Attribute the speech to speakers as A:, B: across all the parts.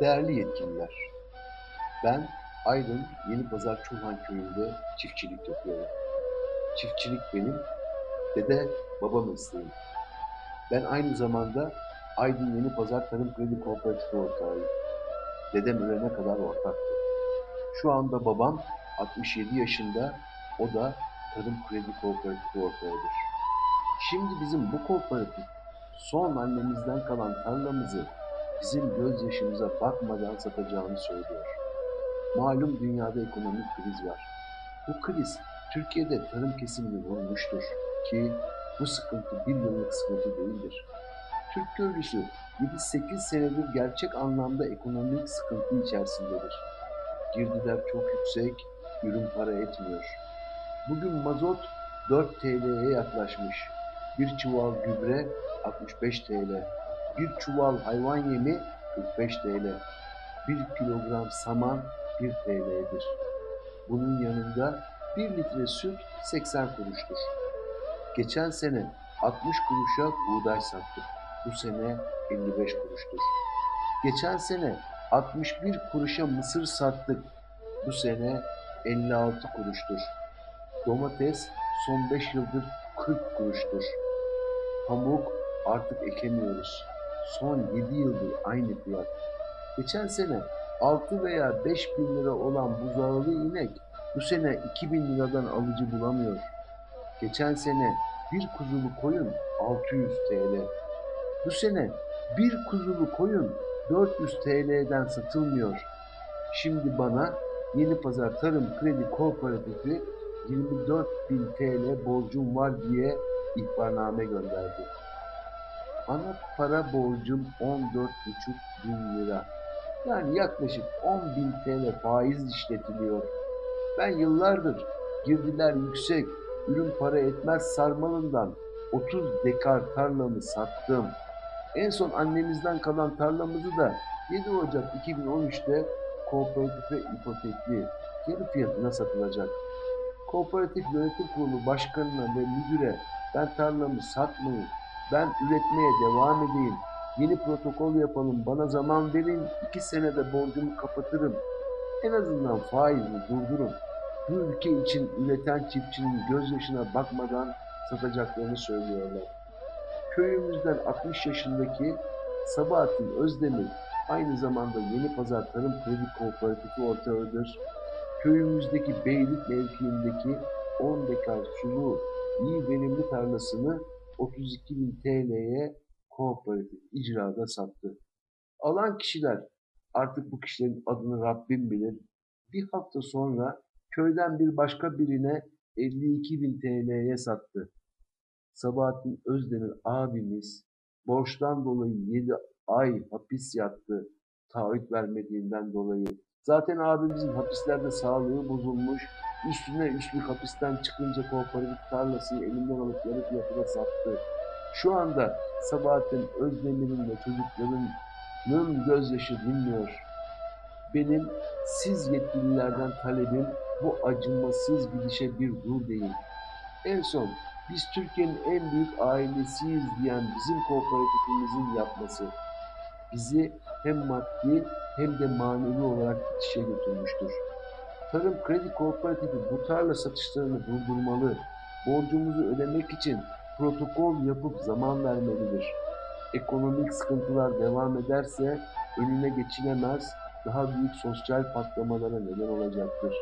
A: Değerli yetkililer, ben Aydın Yeni Pazar Çulhan Köyü'nde çiftçilik yapıyorum. Çiftçilik benim dede baba mesleğim. Ben aynı zamanda Aydın Yeni Pazar Tarım Kredi Kooperatifi ortağıyım. Dedem ölene kadar ortaktı. Şu anda babam 67 yaşında, o da Tarım Kredi Kooperatifi ortağıdır. Şimdi bizim bu kooperatif son annemizden kalan tarlamızı bizim gözyaşımıza bakmadan satacağını söylüyor. Malum dünyada ekonomik kriz var. Bu kriz Türkiye'de tarım kesimini vurmuştur ki bu sıkıntı bir yıllık sıkıntı değildir. Türk köylüsü 7-8 senedir gerçek anlamda ekonomik sıkıntı içerisindedir. Girdiler çok yüksek, ürün para etmiyor. Bugün mazot 4 TL'ye yaklaşmış. Bir çuval gübre 65 TL. Bir çuval hayvan yemi 45 TL. Bir kilogram saman 1 TL'dir. Bunun yanında 1 litre süt 80 kuruştur. Geçen sene 60 kuruşa buğday sattık. Bu sene 55 kuruştur. Geçen sene 61 kuruşa mısır sattık. Bu sene 56 kuruştur. Domates son 5 yıldır 40 kuruştur. Pamuk artık ekemiyoruz. Son 7 yıldır aynı fiyat. Geçen sene 6 veya 5 bin lira olan buzağılı inek bu sene 2 bin liradan alıcı bulamıyor. Geçen sene bir kuzulu koyun 600 TL. Bu sene bir kuzulu koyun 400 TL'den satılmıyor. Şimdi bana Yeni Pazar Tarım Kredi Kooperatifi 24 bin TL borcum var diye ihbarname gönderdi. Ana para borcum 14,5 bin lira. Yani yaklaşık 10 bin TL faiz işletiliyor. Ben yıllardır girdiler yüksek, ürün para etmez sarmalından 30 dekar tarlamı sattım. En son annemizden kalan tarlamızı da 7 Ocak 2013'te kooperatife ipotekli yarı fiyatına satılacak. Kooperatif Yönetim Kurulu Başkanına ve müdüre ben tarlamı satmayın, ben üretmeye devam edeyim, yeni protokol yapalım, bana zaman verin, iki senede borcumu kapatırım. En azından faizi durdurun. Bu ülke için üreten çiftçinin gözyaşına bakmadan satacaklarını söylüyorlar. Köyümüzden 60 yaşındaki Sabahattin Özdemir aynı zamanda Yeni Pazar Tarım Kredi Kooperatifi ortağıdır. Köyümüzdeki Beylik mevkiindeki 10 dekar sulu iyi verimli tarlasını 32 bin TL'ye kooperatif icrada sattı. Alan kişiler artık bu kişilerin adını Rabbim bilir. Bir hafta sonra köyden bir başka birine 52 bin TL'ye sattı. Sabahattin Özdemir abimiz borçtan dolayı 7 ay hapis yattı taahhüt vermediğinden dolayı. Zaten abimizin hapislerde sağlığı bozulmuş. Üstüne üstlük hapisten çıkınca kooperatif tarlasını elinden alıp yarı fiyatına sattı. Şu anda Sabahattin Özdemir'in ve çocuklarının gözyaşı dinmiyor. Benim siz yetkililerden talebim bu acımasız gidişe bir dur deyin. En son biz Türkiye'nin en büyük ailesiyiz diyen bizim kooperatifimizin yapması bizi hem maddi hem de manevi olarak bitişe götürmüştür. Tarım Kredi Kooperatifi bu tarla satışlarını durdurmalı, borcumuzu ödemek için protokol yapıp zaman vermelidir. Ekonomik sıkıntılar devam ederse önüne geçilemez, daha büyük sosyal patlamalara neden olacaktır.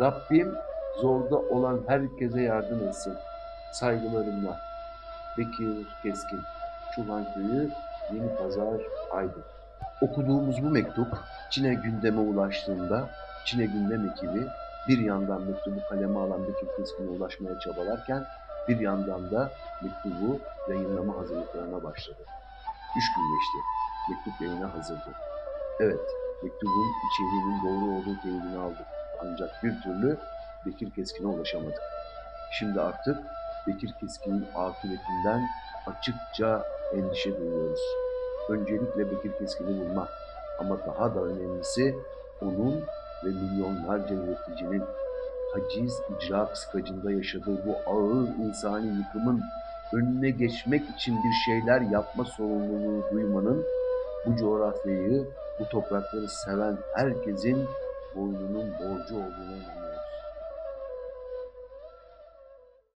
A: Rabbim zorda olan herkese yardım etsin. Saygılarımla. Bekir Keskin, Çuhan Köyü, Yeni Pazar, Aydın. Okuduğumuz bu mektup Çin'e gündeme ulaştığında Çin'e gündem ekibi bir yandan mektubu kaleme alan Bekir Keskin'e ulaşmaya çabalarken bir yandan da mektubu yayınlama hazırlıklarına başladı. Üç gün geçti. Mektup yayına hazırdı. Evet, mektubun içeriğinin doğru olduğu teyidini aldık. Ancak bir türlü Bekir Keskin'e ulaşamadık. Şimdi artık Bekir Keskin'in akıbetinden açıkça endişe duyuyoruz. Öncelikle Bekir Keskin'i bulmak ama daha da önemlisi onun ve milyonlarca üreticinin haciz icra kıskacında yaşadığı bu ağır insani yıkımın önüne geçmek için bir şeyler yapma sorumluluğu duymanın bu coğrafyayı bu toprakları seven herkesin boynunun borcu olduğuna inanıyorum.